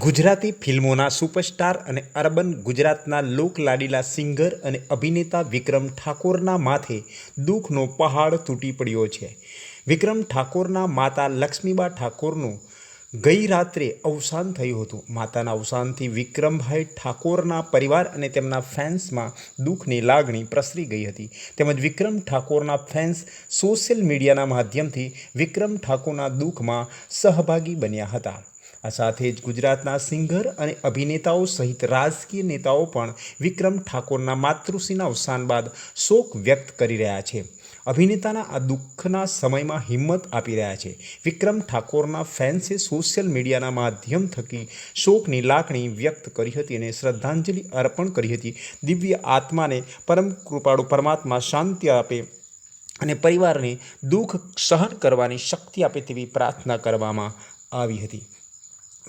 ગુજરાતી ફિલ્મોના સુપરસ્ટાર અને અર્બન ગુજરાતના લોકલાડીલા સિંગર અને અભિનેતા વિક્રમ ઠાકોરના માથે દુઃખનો પહાડ તૂટી પડ્યો છે. વિક્રમ ઠાકોરના માતા લક્ષ્મીબા ઠાકોરનું ગઈ રાત્રે અવસાન થયું હતું. માતાના અવસાનથી વિક્રમભાઈ ઠાકોરના પરિવાર અને તેમના ફેન્સમાં દુઃખની લાગણી પ્રસરી ગઈ હતી. તેમજ વિક્રમ ઠાકોરના ફેન્સ સોશિયલ મીડિયાના માધ્યમથી વિક્રમ ઠાકોરના દુઃખમાં સહભાગી બન્યા હતા. આ સાથે જ ગુજરાતના સિંગર અને અભિનેતાઓ સહિત રાજકીય નેતાઓ પણ વિક્રમ ઠાકોરના માતૃશ્રીના અવસાન બાદ શોક વ્યક્ત કરી રહ્યા છે. અભિનેતાના આ દુઃખના સમયમાં હિંમત આપી રહ્યા છે. વિક્રમ ઠાકોરના ફેન્સે સોશિયલ મીડિયાના માધ્યમ થકી શોકની લાગણી વ્યક્ત કરી હતી અને શ્રદ્ધાંજલિ અર્પણ કરી હતી. દિવ્ય આત્માને પરમ કૃપાળુ પરમાત્મા શાંતિ આપે અને પરિવારને દુઃખ સહન કરવાની શક્તિ આપે તેવી પ્રાર્થના કરવામાં આવી હતી.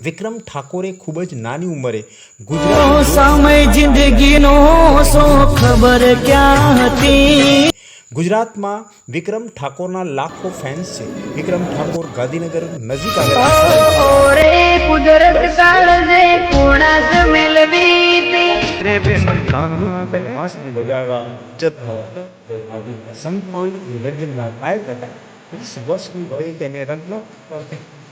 વિક્રમ ઠાકોરે ખૂબ જ નાની ઉંમરે ગુજરાત સમય જિંદગીનો સો ખબર ક્યાં હતી? ગુજરાતમાં વિક્રમ ઠાકોરના લાખો ફેન્સ છે. વિક્રમ ઠાકોર ગાંધીનગર નજીક આવેલા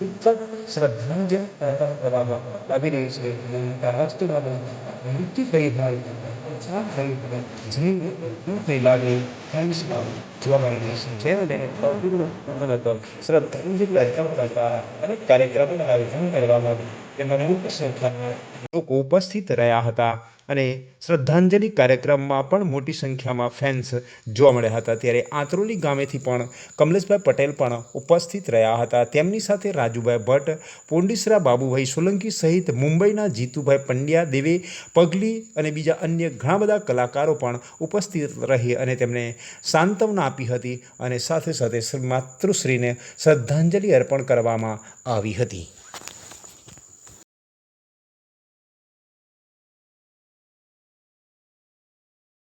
ઉપર શ્રદ્ધાંજલિ આવી રહી છે રાષ્ટ્રવાદો મૃત્યુ થઈ લાગે થેન્ક્સ જોવા મળી છે જેને શ્રદ્ધાંજલિ કરતા અનેક કાર્યક્રમનું કરવામાં આવ્યું તેમાં મુખ્ય સંખ્યામાં લોકો ઉપસ્થિત રહ્યા હતા. અને શ્રદ્ધાંજલિ કાર્યક્રમમાં પણ મોટી સંખ્યામાં ફેન્સ જોવા મળ્યા હતા. ત્યારે આંતરોલી ગામેથી પણ કમલેશભાઈ પટેલ પણ ઉપસ્થિત રહ્યા હતા. તેમની સાથે રાજુભાઈ ભટ્ટ, પોંડિસરા બાબુભાઈ સોલંકી સહિત મુંબઈના જીતુભાઈ પંડ્યા, દેવે પગલી અને બીજા અન્ય ઘણા બધા કલાકારો પણ ઉપસ્થિત રહી અને તેમને સાંત્વના આપી હતી અને સાથે સાથે શ્રી માતૃશ્રીને શ્રદ્ધાંજલિ અર્પણ કરવામાં આવી હતી.